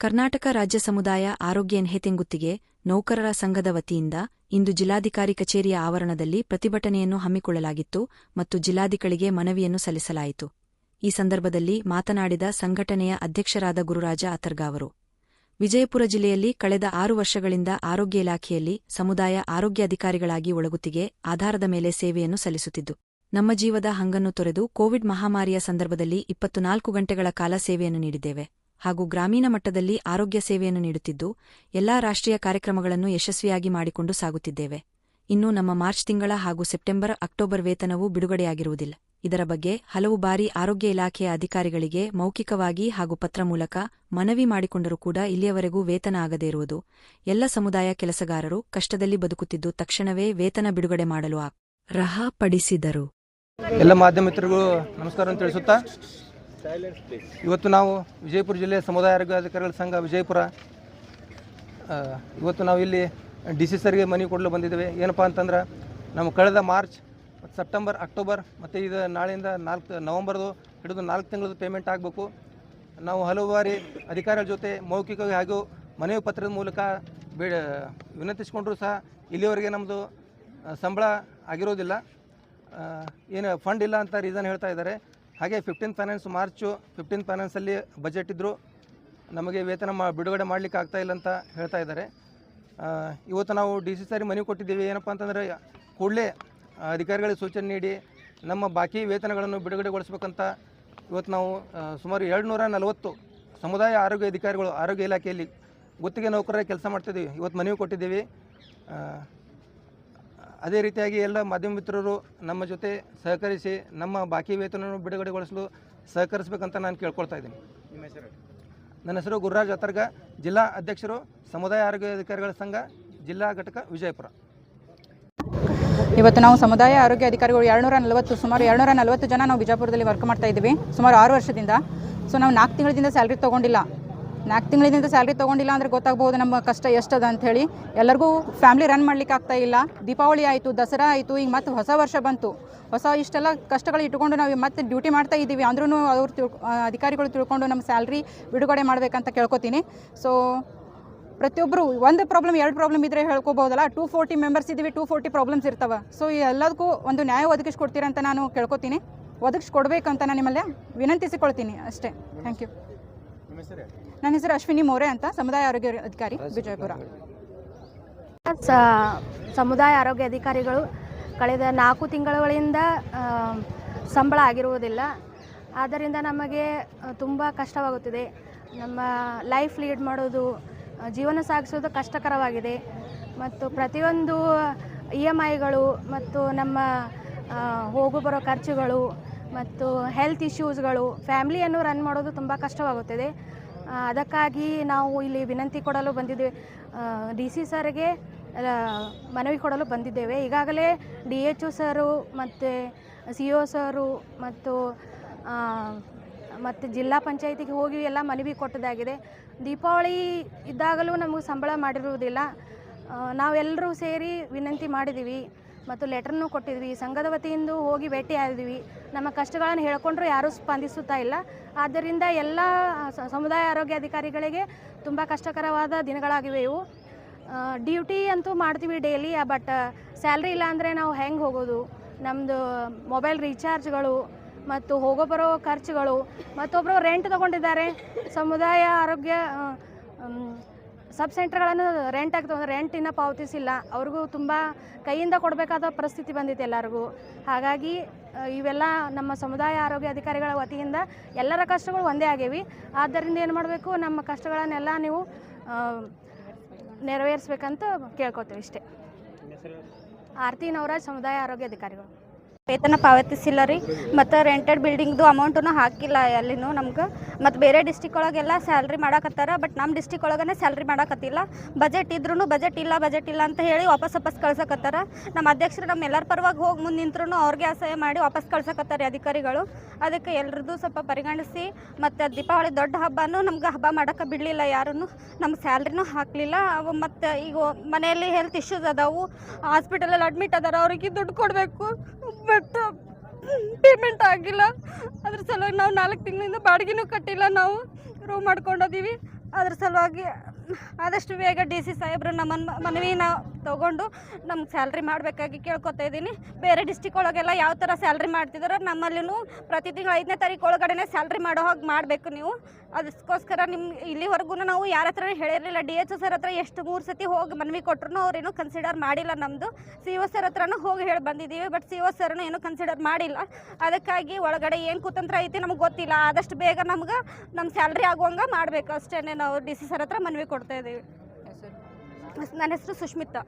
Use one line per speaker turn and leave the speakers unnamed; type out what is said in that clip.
ಕರ್ನಾಟಕ ರಾಜ್ಯ ಸಮುದಾಯ ಆರೋಗ್ಯ ಎನ್ಹೆತೆಂಗುತ್ತಿಗೆ ನೌಕರರ ಸಂಘದ ವತಿಯಿಂದ ಇಂದು ಜಿಲ್ಲಾಧಿಕಾರಿ ಕಚೇರಿಯ ಆವರಣದಲ್ಲಿ ಪ್ರತಿಭಟನೆಯನ್ನು ಹಮ್ಮಿಕೊಳ್ಳಲಾಗಿತ್ತು ಮತ್ತು ಜಿಲ್ಲಾಧಿಕಳಿಗೆ ಮನವಿಯನ್ನು ಸಲ್ಲಿಸಲಾಯಿತು. ಈ ಸಂದರ್ಭದಲ್ಲಿ ಮಾತನಾಡಿದ ಸಂಘಟನೆಯ ಅಧ್ಯಕ್ಷರಾದ ಗುರುರಾಜ ಅತರ್ಗಾವರು ವಿಜಯಪುರ ಜಿಲ್ಲೆಯಲ್ಲಿ ಕಳೆದ ಆರು ವರ್ಷಗಳಿಂದ ಆರೋಗ್ಯ ಇಲಾಖೆಯಲ್ಲಿ ಸಮುದಾಯ ಆರೋಗ್ಯ ಅಧಿಕಾರಿಗಳಾಗಿ ಒಳಗುತ್ತಿಗೆ ಆಧಾರದ ಮೇಲೆ ಸೇವೆಯನ್ನು ಸಲ್ಲಿಸುತ್ತಿದ್ದು, ನಮ್ಮ ಜೀವದ ಹಂಗನ್ನು ತೊರೆದು ಕೋವಿಡ್ ಮಹಾಮಾರಿಯ ಸಂದರ್ಭದಲ್ಲಿ ಇಪ್ಪತ್ತು ಗಂಟೆಗಳ ಕಾಲ ಸೇವೆಯನ್ನು ನೀಡಿದ್ದೇವೆ. ಹಾಗೂ ಗ್ರಾಮೀಣ ಮಟ್ಟದಲ್ಲಿ ಆರೋಗ್ಯ ಸೇವೆಯನ್ನು ನೀಡುತ್ತಿದ್ದು, ಎಲ್ಲಾ ರಾಷ್ಟ್ರೀಯ ಕಾರ್ಯಕ್ರಮಗಳನ್ನು ಯಶಸ್ವಿಯಾಗಿ ಮಾಡಿಕೊಂಡು ಸಾಗುತ್ತಿದ್ದೇವೆ. ಇನ್ನು ನಮ್ಮ ಮಾರ್ಚ್ ತಿಂಗಳ ಹಾಗೂ ಸೆಪ್ಟೆಂಬರ್ ಅಕ್ಟೋಬರ್ ವೇತನವೂ ಬಿಡುಗಡೆಯಾಗಿರುವುದಿಲ್ಲ. ಇದರ ಬಗ್ಗೆ ಹಲವು ಬಾರಿ ಆರೋಗ್ಯ ಇಲಾಖೆಯ ಅಧಿಕಾರಿಗಳಿಗೆ ಮೌಖಿಕವಾಗಿ ಹಾಗೂ ಪತ್ರ ಮೂಲಕ ಮನವಿ ಮಾಡಿಕೊಂಡರೂ ಕೂಡ ಇಲ್ಲಿಯವರೆಗೂ ವೇತನ ಆಗದೇ ಇರುವುದು, ಎಲ್ಲ ಸಮುದಾಯ ಕೆಲಸಗಾರರು ಕಷ್ಟದಲ್ಲಿ ಬದುಕುತ್ತಿದ್ದು ತಕ್ಷಣವೇ ವೇತನ ಬಿಡುಗಡೆ ಮಾಡಲು ಆ- ರಹ ಪಡಿಸಿದರು
ಎಲ್ಲ ನಮಸ್ಕಾರ ತಿಳಿಸುತ್ತಾ ಇವತ್ತು ನಾವು ವಿಜಯಪುರ ಜಿಲ್ಲೆ ಸಮುದಾಯ ಆರೋಗ್ಯಾಧಿಕಾರಿಗಳ ಸಂಘ ವಿಜಯಪುರ ಇವತ್ತು ನಾವು ಇಲ್ಲಿ ಡಿ ಸಿ ಸರ್ಗೆ ಮನವಿ ಕೊಡಲು ಬಂದಿದ್ದೇವೆ. ಏನಪ್ಪ ಅಂತಂದ್ರೆ, ನಮ್ಮ ಕಳೆದ ಮಾರ್ಚ್ ಮತ್ತು ಸೆಪ್ಟೆಂಬರ್, ಅಕ್ಟೋಬರ್ ಮತ್ತು ಇದು ನಾಳೆಯಿಂದ ನಾಲ್ಕು, ನವಂಬರ್ದು ಹಿಡಿದು ನಾಲ್ಕು ತಿಂಗಳದ್ದು ಪೇಮೆಂಟ್ ಆಗಬೇಕು. ನಾವು ಹಲವು ಬಾರಿ ಅಧಿಕಾರಿಗಳ ಜೊತೆ ಮೌಖಿಕವಾಗಿ ಹಾಗೂ ಮನವಿ ಪತ್ರದ ಮೂಲಕ ಬೇಡ ವಿನಂತಿಸಿಕೊಂಡ್ರೂ ಸಹ ಇಲ್ಲಿವರೆಗೆ ನಮ್ಮದು ಸಂಬಳ ಆಗಿರೋದಿಲ್ಲ. ಏನು ಫಂಡ್ ಇಲ್ಲ ಅಂತ ರೀಸನ್ ಹೇಳ್ತಾ ಇದ್ದಾರೆ. ಹಾಗೆ ಫಿಫ್ಟೀನ್ ಫೈನಾನ್ಸ್ ಮಾರ್ಚು ಫಿಫ್ಟೀನ್ ಫೈನಾನ್ಸಲ್ಲಿ ಬಜೆಟ್ ಇದ್ದರೂ ನಮಗೆ ವೇತನ ಮಾ ಬಿಡುಗಡೆ ಮಾಡಲಿಕ್ಕೆ ಆಗ್ತಾ ಇಲ್ಲ ಅಂತ ಹೇಳ್ತಾ ಇದ್ದಾರೆ. ಇವತ್ತು ನಾವು ಡಿ ಸಿ ಸಾರಿ ಮನವಿ ಕೊಟ್ಟಿದ್ದೀವಿ. ಏನಪ್ಪ ಅಂತಂದರೆ, ಕೂಡಲೇ ಅಧಿಕಾರಿಗಳಿಗೆ ಸೂಚನೆ ನೀಡಿ, ನಮ್ಮ ಬಾಕಿ ವೇತನಗಳನ್ನು ಬಿಡುಗಡೆಗೊಳಿಸ್ಬೇಕಂತ ಇವತ್ತು ನಾವು ಸುಮಾರು ಎರಡು ನೂರ ನಲವತ್ತು ಸಮುದಾಯ ಆರೋಗ್ಯ ಅಧಿಕಾರಿಗಳು ಆರೋಗ್ಯ ಇಲಾಖೆಯಲ್ಲಿ ಗುತ್ತಿಗೆ ನೌಕರರ ಕೆಲಸ ಮಾಡ್ತಿದ್ದೀವಿ. ಇವತ್ತು ಮನವಿ ಕೊಟ್ಟಿದ್ದೀವಿ. ಅದೇ ರೀತಿಯಾಗಿ ಎಲ್ಲ ಮಾಧ್ಯಮ ಮಿತ್ರರು ನಮ್ಮ ಜೊತೆ ಸಹಕರಿಸಿ ನಮ್ಮ ಬಾಕಿ ವೇತನವನ್ನು ಬಿಡುಗಡೆಗೊಳಿಸಲು ಸಹಕರಿಸಬೇಕಂತ ನಾನು ಕೇಳ್ಕೊಳ್ತಾ ಇದ್ದೀನಿ. ನನ್ನ ಹೆಸರು ಗುರುರಾಜ್ ಅತರ್ಗ ಜಿಲ್ಲಾ ಅಧ್ಯಕ್ಷರು ಸಮುದಾಯ ಆರೋಗ್ಯ ಅಧಿಕಾರಿಗಳ ಸಂಘ ಜಿಲ್ಲಾ ಘಟಕ ವಿಜಯಪುರ.
ಇವತ್ತು ನಾವು ಸಮುದಾಯ ಆರೋಗ್ಯ ಅಧಿಕಾರಿಗಳು ಎರಡುನೂರ ನಲವತ್ತು ಸುಮಾರು ಎರಡುನೂರ ನಲವತ್ತು ಜನ ನಾವು ಬಿಜಾಪುರದಲ್ಲಿ ವರ್ಕ್ ಮಾಡ್ತಾ ಇದ್ದೀವಿ. ಸುಮಾರು ಆರು ವರ್ಷದಿಂದ. ಸೊ ನಾವು ನಾಲ್ಕು ತಿಂಗಳಿಂದ ಸ್ಯಾಲ್ರಿ ತೊಗೊಂಡಿಲ್ಲ. ನಾಲ್ಕು ತಿಂಗಳಿಂದ ಸ್ಯಾಲ್ರಿ ತೊಗೊಂಡಿಲ್ಲ ಅಂದರೆ ಗೊತ್ತಾಗ್ಬೋದು ನಮ್ಮ ಕಷ್ಟ ಎಷ್ಟದ ಅಂಥೇಳಿ ಎಲ್ಲರಿಗೂ ಫ್ಯಾಮ್ಲಿ ರನ್ ಮಾಡ್ಲಿಕ್ಕೆ ಆಗ್ತಾ ಇಲ್ಲ. ದೀಪಾವಳಿ ಆಯಿತು, ದಸರಾ ಆಯಿತು, ಈಗ ಮತ್ತೆ ಹೊಸ ವರ್ಷ ಬಂತು. ಹೊಸ ಇಷ್ಟೆಲ್ಲ ಕಷ್ಟಗಳು ಇಟ್ಕೊಂಡು ನಾವು ಮತ್ತೆ ಡ್ಯೂಟಿ ಮಾಡ್ತಾ ಇದ್ದೀವಿ. ಅಂದ್ರೂ ಅವ್ರು ಅಧಿಕಾರಿಗಳು ತಿಳ್ಕೊಂಡು ನಮ್ಮ ಸ್ಯಾಲ್ರಿ ಬಿಡುಗಡೆ ಮಾಡಬೇಕಂತ ಕೇಳ್ಕೊತೀನಿ. ಸೊ ಪ್ರತಿಯೊಬ್ಬರು ಒಂದು ಪ್ರಾಬ್ಲಮ್ ಎರಡು ಪ್ರಾಬ್ಲಮ್ ಇದ್ರೆ ಹೇಳ್ಕೊಬೋದಲ್ಲ. ಟೂ ಫೋರ್ಟಿ ಮೆಂಬರ್ಸ್ ಇದ್ದೀವಿ ಟೂ ಫೋರ್ಟಿ ಪ್ರಾಬ್ಲಮ್ಸ್ ಇರ್ತವೆ. ಸೊ ಎಲ್ಲದಕ್ಕೂ ಒಂದು ನ್ಯಾಯ ಒದಗಿಸ್ಕೊಡ್ತೀರಂತ ನಾನು ಕೇಳ್ಕೊತೀನಿ. ಒದಗಿಸ್ಕೊಡ್ಬೇಕಂತ ನಾನು ನಿಮ್ಮಲ್ಲಿ ವಿನಂತಿಸಿಕೊಳ್ತೀನಿ ಅಷ್ಟೇ. ಥ್ಯಾಂಕ್ ಯು ನನ್ನ ಹೆಸರು ಅಶ್ವಿನಿ ಮೋರೆ ಅಂತ ಸಮುದಾಯ ಆರೋಗ್ಯ ಅಧಿಕಾರಿ ವಿಜಯಪುರ.
ಸ ಸಮುದಾಯ ಆರೋಗ್ಯ ಅಧಿಕಾರಿಗಳು ಕಳೆದ ನಾಲ್ಕು ತಿಂಗಳುಗಳಿಂದ ಸಂಬಳ ಆಗಿರುವುದಿಲ್ಲ. ಆದ್ದರಿಂದ ನಮಗೆ ತುಂಬ ಕಷ್ಟವಾಗುತ್ತಿದೆ. ನಮ್ಮ ಲೈಫ್ ಲೀಡ್ ಮಾಡೋದು ಜೀವನ ಸಾಗಿಸೋದು ಕಷ್ಟಕರವಾಗಿದೆ. ಮತ್ತು ಪ್ರತಿಯೊಂದು ಇ ಎಂ ಐಗಳು ಮತ್ತು ನಮ್ಮ ಹೋಗು ಬರೋ ಖರ್ಚುಗಳು ಮತ್ತು ಹೆಲ್ತ್ ಇಶ್ಯೂಸ್ಗಳು ಫ್ಯಾಮ್ಲಿಯನ್ನು ರನ್ ಮಾಡೋದು ತುಂಬ ಕಷ್ಟವಾಗುತ್ತದೆ. ಅದಕ್ಕಾಗಿ ನಾವು ಇಲ್ಲಿ ವಿನಂತಿ ಕೊಡಲು ಬಂದಿದ್ದೇವೆ ಡಿ ಸಿ ಸರ್ಗೆ ಮನವಿ ಕೊಡಲು ಬಂದಿದ್ದೇವೆ. ಈಗಾಗಲೇ ಡಿ ಎಚ್ ಒ ಸರು ಮತ್ತು ಸಿ ಒ ಸರು ಮತ್ತು ಮತ್ತು ಜಿಲ್ಲಾ ಪಂಚಾಯತಿಗೆ ಹೋಗಿ ಎಲ್ಲ ಮನವಿ ಕೊಟ್ಟದಾಗಿದೆ. ದೀಪಾವಳಿ ಇದ್ದಾಗಲೂ ನಮಗೆ ಸಂಬಳ ಮಾಡಿರುವುದಿಲ್ಲ. ನಾವೆಲ್ಲರೂ ಸೇರಿ ವಿನಂತಿ ಮಾಡಿದ್ದೀವಿ ಮತ್ತು ಲೆಟ್ರನ್ನು ಕೊಟ್ಟಿದ್ವಿ. ಸಂಘದ ವತಿಯಿಂದ ಹೋಗಿ ಭೇಟಿ ನಮ್ಮ ಕಷ್ಟಗಳನ್ನು ಹೇಳಿಕೊಂಡ್ರು ಯಾರೂ ಸ್ಪಂದಿಸುತ್ತಾ ಇಲ್ಲ. ಆದ್ದರಿಂದ ಎಲ್ಲ ಸಮುದಾಯ ಆರೋಗ್ಯ ಅಧಿಕಾರಿಗಳಿಗೆ ತುಂಬ ಕಷ್ಟಕರವಾದ ದಿನಗಳಾಗಿವೆ ಇವು. ಡ್ಯೂಟಿ ಅಂತೂ ಮಾಡ್ತೀವಿ ಡೈಲಿ ಬಟ್, ಸ್ಯಾಲ್ರಿ ಇಲ್ಲ ಅಂದರೆ ನಾವು ಹೆಂಗೆ ಹೋಗೋದು? ನಮ್ಮದು ಮೊಬೈಲ್ ರೀಚಾರ್ಜ್ಗಳು, ಮತ್ತು ಹೋಗೋ ಬರೋ ಖರ್ಚುಗಳು ಮತ್ತೊಬ್ಬರು ರೆಂಟ್ ತಗೊಂಡಿದ್ದಾರೆ. ಸಮುದಾಯ ಆರೋಗ್ಯ ಸಬ್ ಸೆಂಟರ್ಗಳನ್ನು ರೆಂಟ್ ಆಗ್ತವೆ ರೆಂಟ್ ಇನ್ನೂ ಪಾವತಿಸಿಲ್ಲ. ಅವ್ರಿಗೂ ತುಂಬ ಕೈಯಿಂದ ಕೊಡಬೇಕಾದ ಪರಿಸ್ಥಿತಿ ಬಂದಿತ್ತು ಎಲ್ಲರಿಗೂ. ಹಾಗಾಗಿ ಇವೆಲ್ಲ ನಮ್ಮ ಸಮುದಾಯ ಆರೋಗ್ಯ ಅಧಿಕಾರಿಗಳ ವತಿಯಿಂದ ಎಲ್ಲರ ಕಷ್ಟಗಳು ಒಂದೇ ಆಗಿವೆ. ಆದ್ದರಿಂದ ಏನು ಮಾಡಬೇಕು? ನಮ್ಮ ಕಷ್ಟಗಳನ್ನೆಲ್ಲ ನೀವು ನೆರವೇರಿಸ್ಬೇಕಂತ ಕೇಳ್ಕೊತೀವಿ ಇಷ್ಟೇ ಆರತಿ ನವರಾಜ್ ಸಮುದಾಯ ಆರೋಗ್ಯ ಅಧಿಕಾರಿಗಳು.
ವೇತನ ಪಾವತಿಸಿಲ್ಲ ರೀ. ಮತ್ತು ರೆಂಟೆಡ್ ಬಿಲ್ಡಿಂಗ್ದು ಅಮೌಂಟನ್ನು ಹಾಕಿಲ್ಲ ಅಲ್ಲಿನೂ ನಮ್ಗೆ. ಮತ್ತು ಬೇರೆ ಡಿಸ್ಟಿಕ್ ಒಳಗೆಲ್ಲ ಸ್ಯಾಲ್ರಿ ಮಾಡಕತ್ತಾರ ಬಟ್ ನಮ್ಮ ಡಿಸ್ಟಿಕ್ ಒಳಗೇ ಸ್ಯಾಲ್ರಿ ಮಾಡಕತ್ತಿಲ್ಲ. ಬಜೆಟ್ ಇದ್ರೂ ಬಜೆಟ್ ಇಲ್ಲ ಬಜೆಟ್ ಇಲ್ಲ ಅಂತ ಹೇಳಿ ವಾಪಸ್ ವಾಪಸ್ ಕಳ್ಸಕತ್ತಾರ. ನಮ್ಮ ಅಧ್ಯಕ್ಷರು ನಮ್ಮ ಎಲ್ಲರ ಪರವಾಗಿ ಹೋಗಿ ಮುಂದೆ ನಿಂತ್ರೂ ಅವ್ರಿಗೆ ಅಸಹಾಯ ಮಾಡಿ ವಾಪಸ್ ಕಳ್ಸಕತ್ತಾರೆ ಅಧಿಕಾರಿಗಳು. ಅದಕ್ಕೆ ಎಲ್ರದ್ದು ಸ್ವಲ್ಪ ಪರಿಗಣಿಸಿ, ಮತ್ತು ದೀಪಾವಳಿ ದೊಡ್ಡ ಹಬ್ಬನೂ ನಮ್ಗೆ ಹಬ್ಬ ಮಾಡೋಕೆ ಬಿಡಲಿಲ್ಲ ಯಾರೂ ನಮ್ಗೆ ಸ್ಯಾಲ್ರಿನೂ ಹಾಕಲಿಲ್ಲ. ಅವು ಮತ್ತು ಈಗ ಮನೆಯಲ್ಲಿ ಹೆಲ್ತ್ ಇಶ್ಯೂಸ್ ಅದಾವು. ಹಾಸ್ಪಿಟಲಲ್ಲಿ ಅಡ್ಮಿಟ್ ಅದಾರ, ಅವ್ರಿಗೆ ದುಡ್ಡು ಕೊಡಬೇಕು. ಬಟ್ ಪೇಮೆಂಟ್ ಆಗಿಲ್ಲ. ಅದ್ರ ಸಲುವಾಗಿ ನಾವು ನಾಲ್ಕು ತಿಂಗಳಿಂದ ಬಾಡಿಗೆನೂ ಕಟ್ಟಿಲ್ಲ. ನಾವು ರೂಮ್ ಮಾಡ್ಕೊಂಡೋದೀವಿ. ಅದ್ರ ಸಲುವಾಗಿ ಆದಷ್ಟು ಬೇಗ ಡಿ ಸಿ ಸಾಹೇಬ್ರು ನಮ್ಮ ಮನವಿನ ತಗೊಂಡು ನಮ್ಗೆ ಸ್ಯಾಲ್ರಿ ಮಾಡಬೇಕಾಗಿ ಕೇಳ್ಕೊತಾ ಇದ್ದೀನಿ. ಬೇರೆ ಡಿಸ್ಟಿಕ್ ಒಳಗೆಲ್ಲ ಯಾವ ಥರ ಸ್ಯಾಲ್ರಿ ಮಾಡ್ತಿದಾರೋ ನಮ್ಮಲ್ಲಿನೂ ಪ್ರತಿ ತಿಂಗಳು ಐದನೇ ತಾರೀಕು ಒಳಗಡೆ ಸ್ಯಾಲ್ರಿ ಮಾಡೋ ಹಾಗೆ ಮಾಡಬೇಕು ನೀವು. ಅದಕ್ಕೋಸ್ಕರ ನಿಮ್ಮ ಇಲ್ಲಿವರೆಗೂ ನಾವು ಯಾರ ಹತ್ರ ಹೇಳಿರಲಿಲ್ಲ. ಡಿ ಎಚ್ ಸರ್ ಹತ್ರ ಎಷ್ಟು ಮೂರು ಸತಿ ಹೋಗಿ ಮನವಿ ಕೊಟ್ಟರು ಅವ್ರೇನು ಕನ್ಸಿಡರ್ ಮಾಡಿಲ್ಲ ನಮ್ಮದು ಸಿ ಒ ಸರ್ ಹತ್ರನೂ ಹೋಗಿ ಹೇಳಿ ಬಂದಿದ್ದೀವಿ ಬಟ್ ಸಿ ಒ ಸರ್ನು ಏನು ಕನ್ಸಿಡರ್ ಮಾಡಿಲ್ಲ. ಅದಕ್ಕಾಗಿ ಒಳಗಡೆ ಏನು ಕುತಂತ್ರ ಐತಿ ನಮಗೆ ಗೊತ್ತಿಲ್ಲ. ಆದಷ್ಟು ಬೇಗ ನಮ್ಗೆ ನಮ್ಮ ಸ್ಯಾಲ್ರಿ ಆಗುವಂಗೆ ಮಾಡಬೇಕು. ಅಷ್ಟೇ ನಾವು ಡಿ ಸಿ ಸರ್ ಹತ್ರ ಮನವಿ ಕೊಡ್ತಾ ಇದ್ದೀವಿ. ನನ್ನ ಹೆಸರು ಸುಷ್ಮಿತಾ